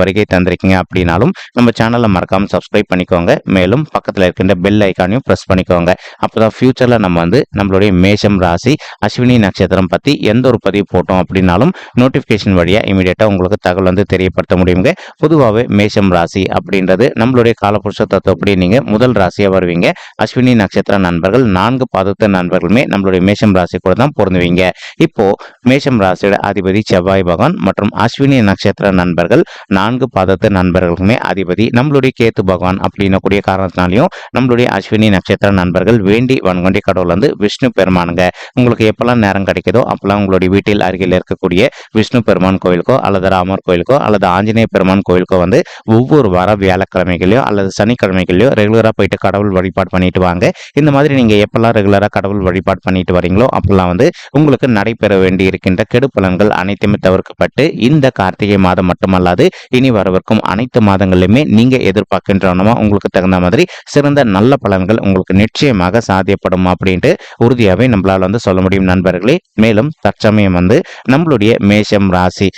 வருகை தந்திருக்கீங்க அப்படின்னாலும் நம்ம சேனலை மறக்காம சப்ஸ்கிரைப் பண்ணிக்கோங்க. மேலும் பக்கத்தில் இருக்கின்ற பெல் ஐக்கானையும் ப்ரெஸ் பண்ணிக்கோங்க. அப்போதான் ஃபியூச்சரில் நம்ம வந்து நம்மளுடைய மேஷம் ராசி அஸ்வினி நட்சத்திரம் பற்றி எந்த ஒரு பதிவு போட்டோம் அப்படின்னாலும் நோட்டிஃபிகேஷன் வழியாக இமீடியட்டாக உங்களுக்கு தகவல் வந்து தெரியப்படுத்த முடியுங்க. பொதுவாகவே மேஷம் ராசி அப்படின்றது நம்மளுடைய காலபுருஷ தத்துவப்படி நீங்கள் முதல் ராசியாக வருவீங்க. அஸ்வினி நட்சத்திர நண்பர்கள் நான்கு பாதத்த நண்பர்களுமே நம்மளுடைய மேஷம் ராசி கூட தான் பொருந்துவீங்க. இப்போ மேஷம் ராசியோட அதிபதி செவ்வாய் பகவான் மற்றும் அஸ்வினி நட்சத்திர நண்பர்கள் நான்கு பாதத்து நண்பர்களுக்குமே அதிபதி. நம்மளுடைய கேத்து பகவான் அப்படின்னக்கூடிய காரணத்தினாலையும் நம்மளுடைய அஸ்வினி நட்சத்திர நண்பர்கள் வேண்டி வன்கொண்டி கடவுள் வந்து விஷ்ணு பெருமானுங்க. உங்களுக்கு எப்பெல்லாம் நேரம் கிடைக்குதோ அப்பெல்லாம் உங்களுடைய வீட்டில் அருகில் இருக்கக்கூடிய விஷ்ணு பெருமான் கோயிலுக்கோ அல்லது ராமர் கோயிலுக்கோ அல்லது ஆஞ்சநேய பெருமான் கோயிலுக்கோ வந்து ஒவ்வொரு வார வியாழக்கிழமைகளையோ அல்லது சனிக்கிழமைகளையோ ரெகுலராக போயிட்டு கடவுள் வழிபாடு பண்ணிட்டு வாங்க. இந்த மாதிரி நீங்கள் எப்பெல்லாம் ரெகுலராக கடவுள் வழிபாடு பண்ணிட்டு வரீங்களோ அப்பெல்லாம் வந்து உங்களுக்கு நடைபெற வேண்டி இருக்கின்ற கெடு அனைத்துமே தவிர்க்கப்பட்டு இந்த கார்த்திகை மாதம் மட்டுமல்லாது இனி வரவிருக்கும் அனைத்து மாதங்களிலுமே நீங்க எதிர்பார்க்கின்றனமா உங்களுக்கு தகுந்த மாதிரி சிறந்த நல்ல பலன்கள் உங்களுக்கு நிச்சயமாக சாத்தியப்படும் அப்படின்ட்டு உறுதியாகவே நம்மளால் வந்து சொல்ல முடியும் நண்பர்களே. மேலும் தற்சமயம் வந்து நம்மளுடைய மேஷம் ராசி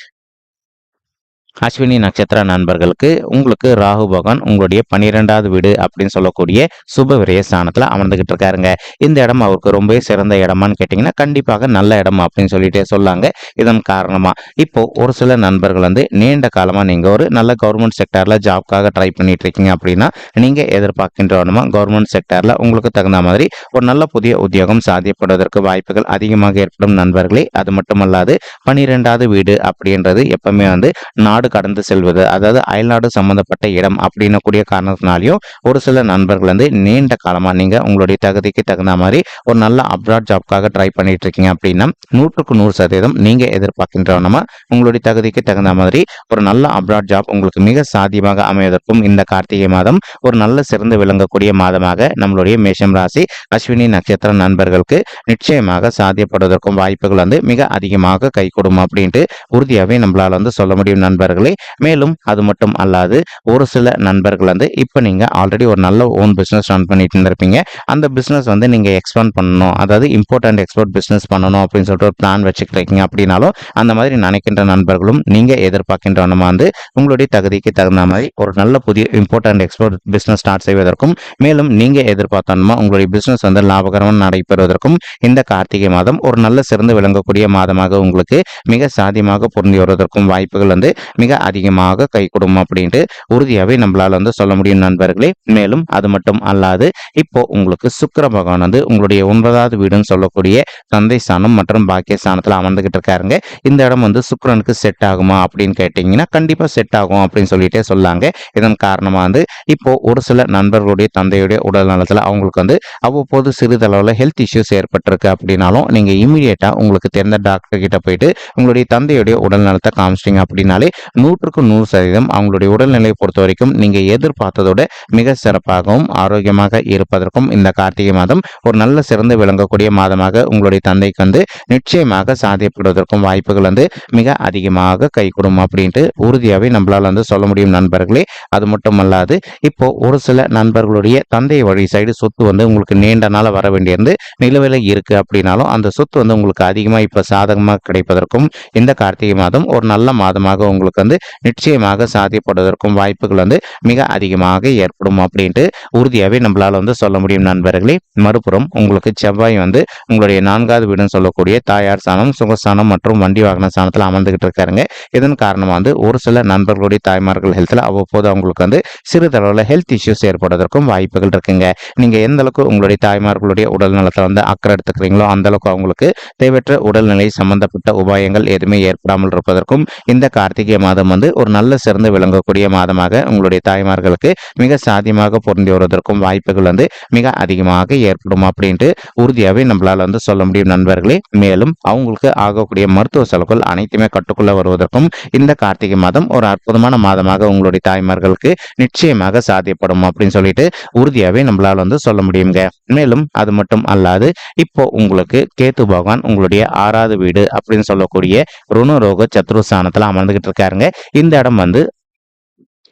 அஸ்வினி நட்சத்திர நண்பர்களுக்கு உங்களுக்கு ராகு பகவான் உங்களுடைய பன்னிரெண்டாவது வீடு அப்படின்னு சொல்லக்கூடிய சுப விரய ஸ்தானத்தில் அமர்ந்துகிட்டு இருக்காருங்க. இந்த இடம் அவருக்கு ரொம்பவே சிறந்த இடமான்னு கேட்டிங்கன்னா கண்டிப்பாக நல்ல இடம் அப்படின்னு சொல்லிட்டு சொல்லாங்க. இதன் காரணமாக இப்போ ஒரு சில நண்பர்கள் வந்து நீண்ட காலமாக நீங்கள் ஒரு நல்ல கவர்மெண்ட் செக்டரில் ஜாப்காக ட்ரை பண்ணிட்டு இருக்கீங்க அப்படின்னா நீங்கள் எதிர்பார்க்கின்றவனுமா கவர்மெண்ட் செக்டரில் உங்களுக்கு தகுந்த மாதிரி ஒரு நல்ல புதிய உத்தியோகம் சாத்தியப்படுவதற்கு வாய்ப்புகள் அதிகமாக ஏற்படும் நண்பர்களே. அது மட்டுமல்லாது பன்னிரெண்டாவது வீடு அப்படின்றது எப்பவுமே வந்து நாடு கடந்து செல்வது அதாவது அயல்நாடு சம்பந்தப்பட்ட இடம் அப்படின்னக்கூடிய காரணத்தினாலையும் ஒரு சில நண்பர்கள் வந்து நீண்ட காலமாக நீங்கள் உங்களுடைய தகுதிக்கு தகுந்த மாதிரி ஒரு நல்ல அப்ராட் ஜாப்காக ட்ரை பண்ணிட்டு இருக்கீங்க அப்படின்னா நூற்றுக்கு நூறு சதவீதம் நீங்கள் எதிர்பார்க்கின்றவனமா உங்களுடைய தகுதிக்கு தகுந்த மாதிரி ஒரு நல்ல அப்ராட் ஜாப் உங்களுக்கு மிக சாத்தியமாக அமைவதற்கும் இந்த கார்த்திகை மாதம் ஒரு நல்ல சிறந்து விளங்கக்கூடிய மாதமாக நம்மளுடைய மேஷம் ராசி அஸ்வினி நட்சத்திர நண்பர்களுக்கு நிச்சயமாக சாத்தியப்படுவதற்கும் வாய்ப்புகள் வந்து மிக அதிகமாக கை கொடுக்கும் அப்படின்ட்டு உறுதியாகவே நம்மளால் வந்து சொல்ல முடியும் நண்பர்களே. மேலும் அது மட்டும் அல்லாது ஒரு சில நண்பர்கள் வந்து இப்போ நீங்கள் ஆல்ரெடி ஒரு நல்ல ஓன் பிஸ்னஸ் ரன் பண்ணிட்டு இருந்திருப்பீங்க. அந்த பிஸ்னஸ் வந்து நீங்கள் எக்ஸ்பேண்ட் பண்ணணும். அதாவது இம்போர்ட் அண்ட் எக்ஸ்போர்ட் பிஸ்னஸ் பண்ணணும் அப்படின்னு சொல்லிட்டு ஒரு பிளான் வச்சுக்கிறீங்க அப்படின்னாலும் அந்த மாதிரி நினைக்கின்ற நண்பர்களும் நீங்கள் எதிர்பார்க்கின்றவனமா வந்து உங்களுடைய தகுதிக்கு தகுந்த மாதிரி ஒரு நல்ல புதிய import and export business start செய்வதற்கும் மேலும் நீங்கள் எதிர்பார்த்தோம்னா உங்களுடைய பிஸ்னஸ் வந்து லாபகரமாக நடைபெறுவதற்கும் இந்த கார்த்திகை மாதம் ஒரு நல்ல சிறந்து விளங்கக்கூடிய மாதமாக உங்களுக்கு மிக சாதியமாக பொருந்தி வருவதற்கும் வாய்ப்புகள் வந்து மிக அதிகமாக கை கொடுக்கும் அப்படின்ட்டு உறுதியாகவே நம்மளால வந்து சொல்ல முடியும் நண்பர்களே. மேலும் அது மட்டும் அல்லாது இப்போ உங்களுக்கு சுக்கர பகவான் வந்து உங்களுடைய ஒன்பதாவது வீடுன்னு சொல்லக்கூடிய தந்தை ஸ்தானம் மற்றும் பாக்கிய ஸ்தானத்தில் அமர்ந்துகிட்டு இருக்காருங்க. இந்த இடம் வந்து சுக்கரனுக்கு செட் ஆகுமா அப்படின்னு கேட்டிங்கன்னா கண்டிப்பாக செட் ஆகும் அப்படின்னு சொல்லிட்டே சொல்லாங்க. இதன் காரணமாக வந்து இப்போ ஒரு சில நண்பர்களுடைய தந்தையுடைய உடல் நலத்தில் அவங்களுக்கு வந்து அவ்வப்போது சிறிதளவில் ஹெல்த் இஷ்யூஸ் ஏற்பட்டிருக்கு அப்படின்னாலும் நீங்கள் இமீடியட்டாக உங்களுக்கு தெரிந்த டாக்டர் கிட்ட போயிட்டு உங்களுடைய தந்தையுடைய உடல் நலத்தை காமிச்சிட்டிங்க அப்படின்னாலே நூற்றுக்கு நூறு சதவீதம் அவங்களுடைய உடல்நிலையை பொறுத்த வரைக்கும் நீங்கள் எதிர்பார்த்ததோட மிக சிறப்பாகவும் ஆரோக்கியமாக இருப்பதற்கும் இந்த கார்த்திகை மாதம் ஒரு நல்ல சிறந்து விளங்கக்கூடிய மாதமாக உங்களுடைய தந்தைக்கு வந்து நிச்சயமாக சாதியப்படுவதற்கும் வாய்ப்புகள் வந்து மிக அதிகமாக கை கொடுக்கும் அப்படின்ட்டு உறுதியாகவே நம்மளால் வந்து சொல்ல முடியும் நண்பர்களே. அது மட்டுமல்லாது இப்போ ஒரு சில நண்பர்களுடைய தந்தை வழி சைடு சொத்து வந்து உங்களுக்கு நீண்ட நாளாக வர வேண்டியிருந்து நிலுவையில் இருக்கு அப்படின்னாலும் அந்த சொத்து வந்து உங்களுக்கு அதிகமாக இப்போ சாதகமாக கிடைப்பதற்கும் இந்த கார்த்திகை மாதம் ஒரு நல்ல மாதமாக உங்களுக்கு வந்து நிச்சயமாக சாத்தியப்படுவதற்கும் வாய்ப்புகள் வந்து மிக அதிகமாக ஏற்படும் அப்படின்ட்டு உறுதியாகவே நம்மளால் வந்து சொல்ல முடியும் நண்பர்களே. மறுபுறம் உங்களுக்கு செவ்வாய் வந்து உங்களுடைய நான்காவது வீடுன்னு சொல்லக்கூடிய தாயார் சாணம் சுகஸ்தானம் மற்றும் வண்டி வாகன சாணத்தில் அமர்ந்துகிட்டு இருக்காருங்க. இதன் காரணமாக வந்து ஒரு சில நண்பர்களுடைய தாய்மார்கள் ஹெல்த்தில் அவ்வப்போது அவங்களுக்கு வந்து சிறிதளவில் ஹெல்த் இஷ்யூஸ் ஏற்படுவதற்கும் வாய்ப்புகள் இருக்குங்க. நீங்கள் எந்த அளவுக்கு உங்களுடைய தாய்மார்களுடைய உடல் நலத்தை வந்து அக்கறை எடுத்துக்கிறீங்களோ அந்த அளவுக்கு அவங்களுக்கு தேவையற்ற உடல்நிலை சம்பந்தப்பட்ட உபாயங்கள் எதுவுமே ஏற்படாமல் இருப்பதற்கும் இந்த கார்த்திகை மாதம் வந்து ஒரு நல்ல சிறந்து விளங்கக்கூடிய மாதமாக உங்களுடைய தாய்மார்களுக்கு மிக சாத்தியமாக பொருந்தி வருவதற்கும் வாய்ப்புகள் வந்து மிக அதிகமாக ஏற்படும் அப்படின்ட்டு உறுதியாகவே நம்மளால் வந்து சொல்ல முடியும் நண்பர்களே. மேலும் அவங்களுக்கு ஆகக்கூடிய மருத்துவ செலவுகள் அனைத்துமே கட்டுக்குள்ள வருவதற்கும் இந்த கார்த்திகை மாதம் ஒரு அற்புதமான மாதமாக உங்களுடைய தாய்மார்களுக்கு நிச்சயமாக சாத்தியப்படும் அப்படின்னு சொல்லிட்டு உறுதியாகவே நம்மளால் வந்து சொல்ல முடியுங்க. மேலும் அது மட்டும் அல்லாது இப்போ உங்களுக்கு கேத்து பகவான் உங்களுடைய ஆறாவது வீடு அப்படின்னு சொல்லக்கூடிய ருணரோக சத்ருஸ்தானத்துல அமர்ந்துகிட்டு இருக்காருங்க. இந்த இடம் வந்து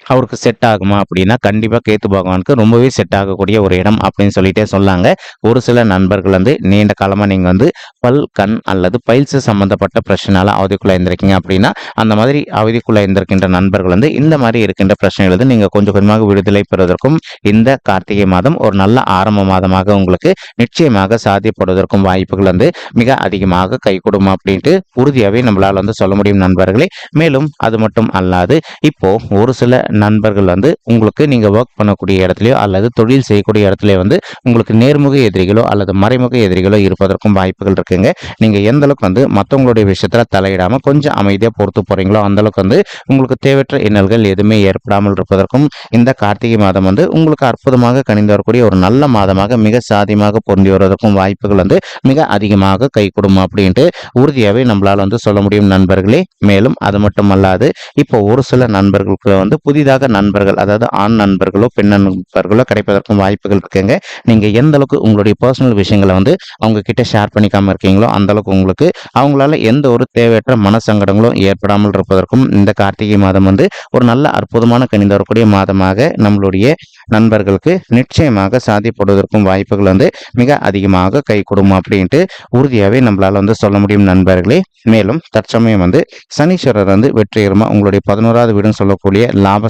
அவருக்கு செட் ஆகுமா அப்படின்னா கண்டிப்பாக கேத்து பகவானுக்கு ரொம்பவே செட் ஆகக்கூடிய ஒரு இடம் அப்படின்னு சொல்லிட்டே சொல்லாங்க ஒரு சில நண்பர்கள் வந்து நீண்ட காலமாக நீங்கள் வந்து பல் கண் அல்லது பைல்ஸ் சம்மந்தப்பட்ட பிரச்சனால அவதிக்குள்ளே இருந்திருக்கீங்க அப்படின்னா அந்த மாதிரி அவதிக்குள்ளே இருந்திருக்கின்ற நண்பர்கள் வந்து இந்த மாதிரி இருக்கின்ற பிரச்சனைகள் வந்து நீங்கள் கொஞ்சம் கொஞ்சமாக விடுதலை பெறுவதற்கும் இந்த கார்த்திகை மாதம் ஒரு நல்ல ஆரம்ப மாதமாக உங்களுக்கு நிச்சயமாக சாத்தியப்படுவதற்கும் வாய்ப்புகள் வந்து மிக அதிகமாக கை கொடுமா அப்படின்ட்டு உறுதியாகவே நம்மளால் வந்து சொல்ல முடியும் நண்பர்களே. மேலும் அது மட்டும் அல்லாது இப்போ ஒரு சில நண்பர்கள் வந்து உங்களுக்கு நீங்கள் ஒர்க் பண்ணக்கூடிய இடத்துலையோ அல்லது தொழில் செய்யக்கூடிய இடத்துலையோ வந்து உங்களுக்கு நேர்முக எதிரிகளோ அல்லது மறைமுக எதிரிகளோ இருப்பதற்கும் வாய்ப்புகள் இருக்குங்க. நீங்கள் எந்த அளவுக்கு வந்து மற்றவங்களுடைய விஷயத்தில் தலையிடாமல் கொஞ்சம் அமைதியாக பொறுத்து போகிறீங்களோ அந்தளவுக்கு வந்து உங்களுக்கு தேவையற்ற இன்னல்கள் எதுவுமே ஏற்படாமல் இருப்பதற்கும் இந்த கார்த்திகை மாதம் வந்து உங்களுக்கு அற்புதமாக கணிந்து வரக்கூடிய ஒரு நல்ல மாதமாக மிக சாதியமாக பொருந்தி வருவதற்கும் வாய்ப்புகள் வந்து மிக அதிகமாக கை கொடுமா அப்படின்ட்டு உறுதியாகவே நம்மளால் வந்து சொல்ல முடியும் நண்பர்களே. மேலும் அது மட்டும் அல்லாது இப்போ ஒரு சில நண்பர்களுக்கு வந்து புதிதாக புதிதாக நண்பர்கள் அதாவது ஆண் நண்பர்களோ பெண் நண்பர்களோ கிடைப்பதற்கும் வாய்ப்புகள் இருக்குங்க. நீங்கள் எந்த அளவுக்கு உங்களுடைய பர்சனல் விஷயங்களை வந்து அவங்க கிட்ட ஷேர் பண்ணிக்காம இருக்கீங்களோ அந்த அளவுக்கு உங்களுக்கு அவங்களால எந்த ஒரு தேவையற்ற மன சங்கடங்களும் ஏற்படாமல் இருப்பதற்கும் இந்த கார்த்திகை மாதம் வந்து ஒரு நல்ல அற்புதமான கணிந்து வரக்கூடிய மாதமாக நம்மளுடைய நண்பர்களுக்கு நிச்சயமாக சாதிப்படுவதற்கும் வாய்ப்புகள் வந்து மிக அதிகமாக கை கொடுக்கும் அப்படின்ட்டு உறுதியாகவே நம்மளால் வந்து சொல்ல முடியும் நண்பர்களே. மேலும் தற்சமயம் வந்து சனீஸ்வரர் வந்து வெற்றிகரமாக உங்களுடைய பதினோராவது வீடுன்னு சொல்லக்கூடிய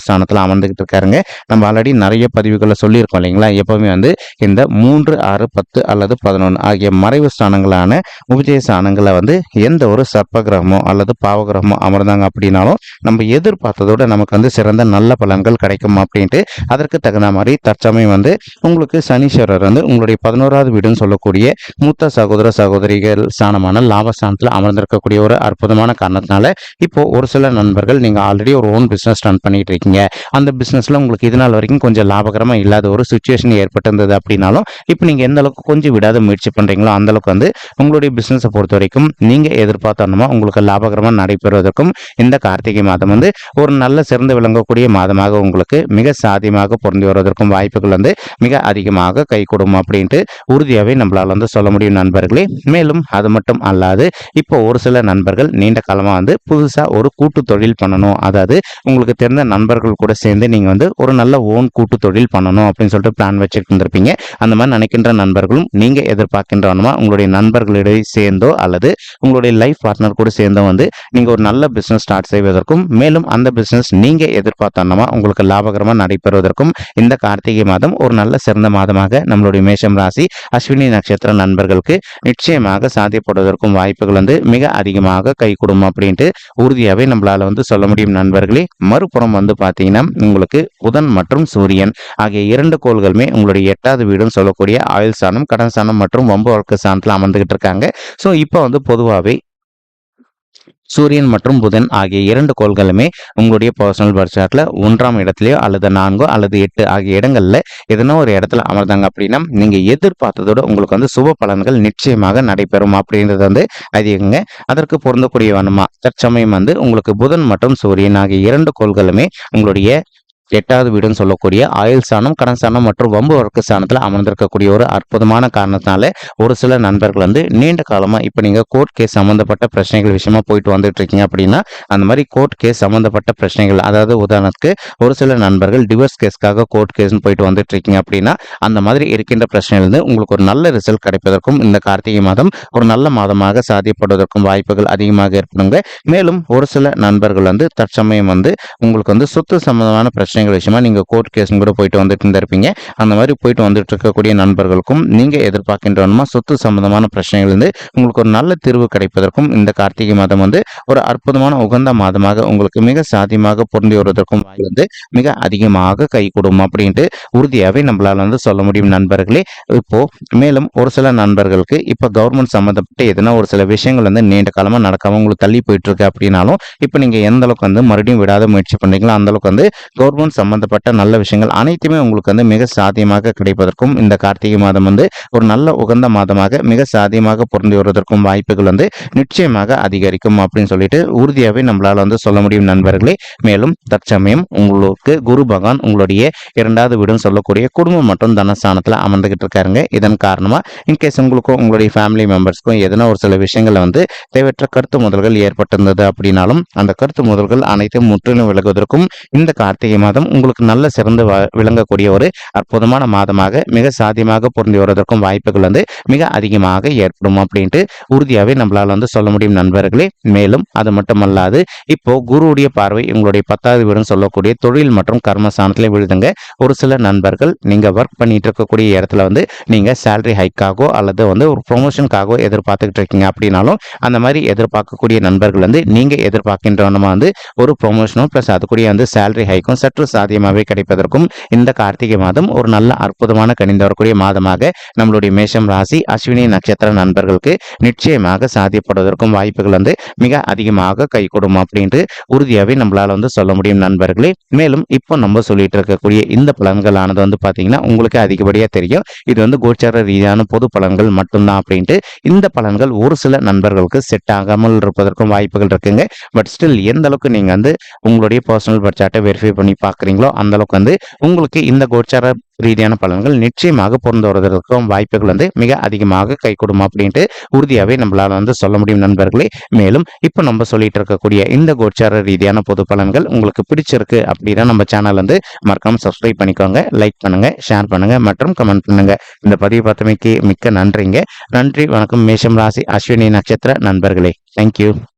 ஸ்தானத்தில் அமர்ந்துகிட்டு இருக்காருங்க. நம்ம ஆல்ரெடி நிறைய பதிவுகளை சொல்லியிருக்கோம் இல்லைங்களா? எப்பவுமே வந்து இந்த மூன்று ஆறு பத்து அல்லது பதினொன்று ஆகிய மறைவு ஸ்தானங்களான உபஜய ஸ்தானங்களை வந்து எந்த ஒரு சர்ப்ப கிரகமோ அல்லது பாவகிரகமோ அமர்ந்தாங்க அப்படின்னாலும் நம்ம எதிர்பார்த்ததோட நமக்கு வந்து சிறந்த நல்ல பலன்கள் கிடைக்கும் அப்படின்ட்டு அதற்கு தகுந்த மாதிரி தற்சமயம் வந்து உங்களுக்கு சனீஸ்வரர் வந்து உங்களுடைய பதினோராவது வீடுன்னு சொல்லக்கூடிய மூத்த சகோதர சகோதரிகள் ஸ்தானமான லாபஸ்தானத்தில் அமர்ந்திருக்கக்கூடிய ஒரு அற்புதமான காரணத்தினால இப்போ ஒரு சில நண்பர்கள் நீங்கள் ஆல்ரெடி ஒரு ஓன் பிஸ்னஸ் ரன் பண்ணிட்டு இருக்கீங்க. அந்த பிஸ்னஸில் உங்களுக்கு இது நாள் வரைக்கும் கொஞ்சம் லாபகரமாக இல்லாத ஒரு சுச்சுவேஷன் ஏற்பட்டிருந்தது அப்படின்னாலும் இப்போ நீங்கள் எந்த அளவுக்கு கொஞ்சம் விடாத முயற்சி பண்ணுறீங்களோ அந்த அளவுக்கு வந்து உங்களுடைய பிஸ்னஸை பொறுத்த வரைக்கும் நீங்கள் எதிர்பார்த்தோன்னா உங்களுக்கு லாபகரமாக நடைபெறுவதற்கும் இந்த கார்த்திகை மாதம் வந்து ஒரு நல்ல சிறந்து விளங்கக்கூடிய மாதமாக உங்களுக்கு மிக சாதியமாக பொருந்தி வருவதற்கும் வாய்ப்புகள் வந்து மிக அதிகமாக கை கொடுக்கும் அப்படின்ட்டு உறுதியாகவே நம்மளால் வந்து சொல்ல முடியும் நண்பர்களே. மேலும் அது மட்டும் அல்லாது இப்போ ஒரு சில நண்பர்கள் நீண்ட காலமாக வந்து புதுசாக ஒரு கூட்டு தொழில் பண்ணணும். அதாவது உங்களுக்கு தெரிந்த நண்பர்கள் கூட சேர்ந்து நீங்கள் வந்து ஒரு நல்ல ஓன் கூட்டு தொழில் பண்ணணும் அப்படின்னு சொல்லிட்டு பிளான் வச்சுட்டு இருந்திருப்பீங்க அந்த மாதிரி நினைக்கின்ற நண்பர்களும் நீங்கள் எதிர்பார்க்கின்றவனுமா? உங்களுடைய நண்பர்களிடையே சேர்ந்தோ அல்லது உங்களுடைய லைஃப் பார்ட்னர் கூட சேர்ந்தோ வந்து நீங்கள் ஒரு நல்ல பிஸ்னஸ் ஸ்டார்ட் செய்வதற்கும் மேலும் அந்த பிஸ்னஸ் நீங்கள் எதிர்பார்த்தோன்னா உங்களுக்கு லாபகரமாக நடைபெறுவதற்கும் இந்த கார்த்திகை மாதம் ஒரு நல்ல சிறந்த மாதமாக நம்மளுடைய மேஷம் ராசி அஸ்வினி நட்சத்திர நண்பர்களுக்கு நிச்சயமாக சாத்தியப்படுவதற்கும் வாய்ப்புகள் வந்து மிக அதிகமாக கை கொடுக்கும் அப்படின்ட்டு உறுதியாகவே நம்மளால வந்து சொல்ல முடியும் நண்பர்களே. மறுபுறம் வந்து பார்த்தீங்கன்னா உங்களுக்கு புதன் மற்றும் சூரியன் ஆகிய இரண்டு கோள்களுமே உங்களுடைய எட்டாவது வீடும் சொல்லக்கூடிய ஆயுள் சாணம் கடன் சாணம் மற்றும் வம்பு வழக்கு சாணத்தில் அமர்ந்துகிட்டு இருக்காங்க. ஸோ இப்போ வந்து பொதுவாகவே சூரியன் மற்றும் புதன் ஆகிய இரண்டு கோள்களுமே உங்களுடைய பர்சனல் பர்த் ஒன்றாம் இடத்துலையோ அல்லது நான்கோ அல்லது எட்டு ஆகிய இடங்கள்ல எதனோ ஒரு இடத்துல அமர்ந்தாங்க அப்படின்னா நீங்க எதிர்பார்த்ததோட உங்களுக்கு வந்து சுப பலன்கள் நிச்சயமாக நடைபெறும் அப்படின்றது வந்து அதிகங்க அதற்கு பொருந்தக்கூடிய வனமா தற்சமயம் வந்து உங்களுக்கு புதன் மற்றும் சூரியன் ஆகிய இரண்டு கோள்களுமே உங்களுடைய எட்டாவது வீடுன்னு சொல்லக்கூடிய ஆயுள் சாணம் கடன் சாணம் மற்றும் வம்பு வழக்கு சாணத்தில் அமர்ந்திருக்கக்கூடிய ஒரு அற்புதமான காரணத்தினால ஒரு சில நண்பர்கள் வந்து நீண்ட காலமாக இப்போ நீங்கள் கோர்ட் கேஸ் சம்மந்தப்பட்ட பிரச்சனைகள் விஷயமா போயிட்டு வந்துட்டு இருக்கீங்க அப்படின்னா அந்த மாதிரி கோர்ட் கேஸ் சம்மந்தப்பட்ட பிரச்சனைகள் அதாவது உதாரணத்துக்கு ஒரு சில நண்பர்கள் டிவோர்ஸ் கேஸ்க்காக கோர்ட் கேஸ்னு போயிட்டு வந்துட்டு இருக்கீங்க அப்படின்னா அந்த மாதிரி இருக்கின்ற பிரச்சனையிலிருந்து உங்களுக்கு ஒரு நல்ல ரிசல்ட் கிடைப்பதற்கும் இந்த கார்த்திகை மாதம் ஒரு நல்ல மாதமாக சாதியப்படுவதற்கும் வாய்ப்புகள் அதிகமாக ஏற்படுங்க. மேலும் ஒரு சில நண்பர்கள் வந்து தற்சமயம் வந்து உங்களுக்கு வந்து சொத்து சம்பந்தமான பிரச்சனை பிரச்சனைகள் விஷயமா நீங்கள் கோர்ட் கேஸும் கூட போயிட்டு வந்துட்டு இருந்திருப்பீங்க. அந்த மாதிரி போயிட்டு வந்துட்டு இருக்கக்கூடிய நண்பர்களுக்கும் நீங்கள் எதிர்பார்க்கின்றவனுமா சொத்து சம்பந்தமான பிரச்சனைகள் இருந்து உங்களுக்கு ஒரு நல்ல தீர்வு கிடைப்பதற்கும் இந்த கார்த்திகை மாதம் வந்து ஒரு அற்புதமான உகந்த மாதமாக உங்களுக்கு மிக சாத்தியமாக பொருந்தி வருவதற்கும் வந்து மிக அதிகமாக கை கொடுக்கும் அப்படின்ட்டு உறுதியாகவே நம்மளால வந்து சொல்ல முடியும் நண்பர்களே. இப்போ மேலும் ஒரு சில நண்பர்களுக்கு இப்போ கவர்மெண்ட் சம்மந்தப்பட்ட எதுனா ஒரு சில விஷயங்கள் வந்து நீண்ட காலமாக நடக்காம உங்களுக்கு தள்ளி போயிட்டு இருக்கு அப்படின்னாலும் இப்போ நீங்கள் எந்த அளவுக்கு வந்து மறுபடியும் விடாத முயற்சி பண்ணுறீங்களோ அந்த அளவுக்கு வந்து கவர்மெண்ட் சம்பந்தப்பட்ட நல்ல விஷயங்கள் அனைத்துமே உங்களுக்கு வந்து மிக சாத்தியமாக கிடைப்பதற்கும் இந்த கார்த்திகை மாதம் வந்து ஒரு நல்ல உகந்த மாதமாக மிக சாத்தியமாக பொருந்தி வருவதற்கும் வாய்ப்புகள் வந்து நிச்சயமாக அதிகரிக்கும் அப்படின்னு சொல்லிட்டு உறுதியாகவே நம்மளால வந்து சொல்ல முடியும் நண்பர்களே. மேலும் தற்சமயம் உங்களுக்கு குரு பகவான் உங்களுடைய இரண்டாவது வீடும் சொல்லக்கூடிய குடும்பம் மற்றும் தனஸ்தானத்தில் அமர்ந்துகிட்டு இருக்காருங்க. இதன் காரணமாக இன்கேஸ் உங்களுக்கும் உங்களுடைய ஃபேமிலி மெம்பர்ஸ்க்கும் எதனா ஒரு சில விஷயங்களை வந்து தேவையற்ற கருத்து முதல்கள் ஏற்பட்டிருந்தது அப்படின்னாலும் அந்த கருத்து முதல்கள் அனைத்தும் முற்றிலும் விலகுவதற்கும் இந்த கார்த்திகை மாதம் உங்களுக்கு நல்ல சிறந்து விளங்கக்கூடிய ஒரு அற்புதமான மாதமாக மிக சாத்தியமாக பொருந்தி வருவதற்கும் வாய்ப்புகள் வந்து மிக அதிகமாக ஏற்படும் அப்படின்ட்டு உறுதியாகவே நம்மளால் வந்து சொல்ல முடியும் நண்பர்களே. மேலும் அது மட்டுமல்லாது இப்போ குருவுடைய பார்வை உங்களுடைய பத்தாவது வீடுன்னு சொல்லக்கூடிய தொழில் மற்றும் கர்மஸ்தானத்தில் விழுதுங்க. ஒரு சில நண்பர்கள் நீங்கள் ஒர்க் பண்ணிட்டு இருக்கக்கூடிய இடத்துல வந்து நீங்கள் சேலரி ஹைக்காகவோ அல்லது வந்து ஒரு ப்ரொமோஷனுக்காகவோ எதிர்பார்த்துக்கிட்டு இருக்கீங்க அப்படின்னாலும் அந்த மாதிரி எதிர்பார்க்கக்கூடிய நண்பர்கள் வந்து நீங்கள் எதிர்பார்க்கின்றவனமா வந்து ஒரு ப்ரொமோஷனும் ப்ளஸ் அதுக்குரிய வந்து சேலரி ஹைக்கும் சற்று சாத்தியமாகவே கிடைப்பதற்கும் இந்த கார்த்திகை மாதம் ஒரு நல்ல அற்புதமான கணிந்து வரக்கூடிய மாதமாக நம்மளுடைய மேஷம் ராசி அஸ்வினி நட்சத்திர நண்பர்களுக்கு நிச்சயமாக சாத்தியப்படுவதற்கும் வாய்ப்புகள் வந்து மிக அதிகமாக கை கொடுக்கும் அப்படின்ட்டு உறுதியாகவே நம்மளால் வந்து சொல்ல முடியும் நண்பர்களே. மேலும் இப்போ நம்ம சொல்லிட்டு இருக்கக்கூடிய இந்த பலன்களானது வந்து பார்த்தீங்கன்னா உங்களுக்கு அதிகப்படியாக தெரியும். இது வந்து கோச்சார ரீதியான பொது பலன்கள் மட்டும்தான் அப்படின்ட்டு இந்த பலன்கள் ஒரு சில நண்பர்களுக்கு செட் ஆகாமல் இருப்பதற்கும் வாய்ப்புகள் இருக்குங்க. பட் ஸ்டில் எந்த அளவுக்கு நீங்கள் வந்து உங்களுடைய பர்சனல் பட்ஜெட்டை வெரிஃபை பண்ணி பார்க்க அந்த அளவுக்கு வந்து உங்களுக்கு இந்த கோச்சார ரீதியான பலன்கள் நிச்சயமாக பொருந்து வருவதற்கும் வாய்ப்புகள் வந்து மிக அதிகமாக கை கொடுமா அப்படின்ட்டு உறுதியாகவே நம்மளால வந்து சொல்ல முடியும் நண்பர்களே. மேலும் இப்போ நம்ம சொல்லிட்டு இருக்கக்கூடிய இந்த கோச்சார ரீதியான பொது பலன்கள் உங்களுக்கு பிடிச்சிருக்கு அப்படின்னா நம்ம சேனல் வந்து மறக்காம சப்ஸ்கிரைப் பண்ணிக்கோங்க லைக் பண்ணுங்க ஷேர் பண்ணுங்க மற்றும் கமெண்ட் பண்ணுங்க. இந்த பதிவு பார்த்தமைக்கு மிக்க நன்றிங்க. நன்றி வணக்கம். மேஷம் ராசி அஸ்வினி நட்சத்திர நண்பர்களே. தேங்க்யூ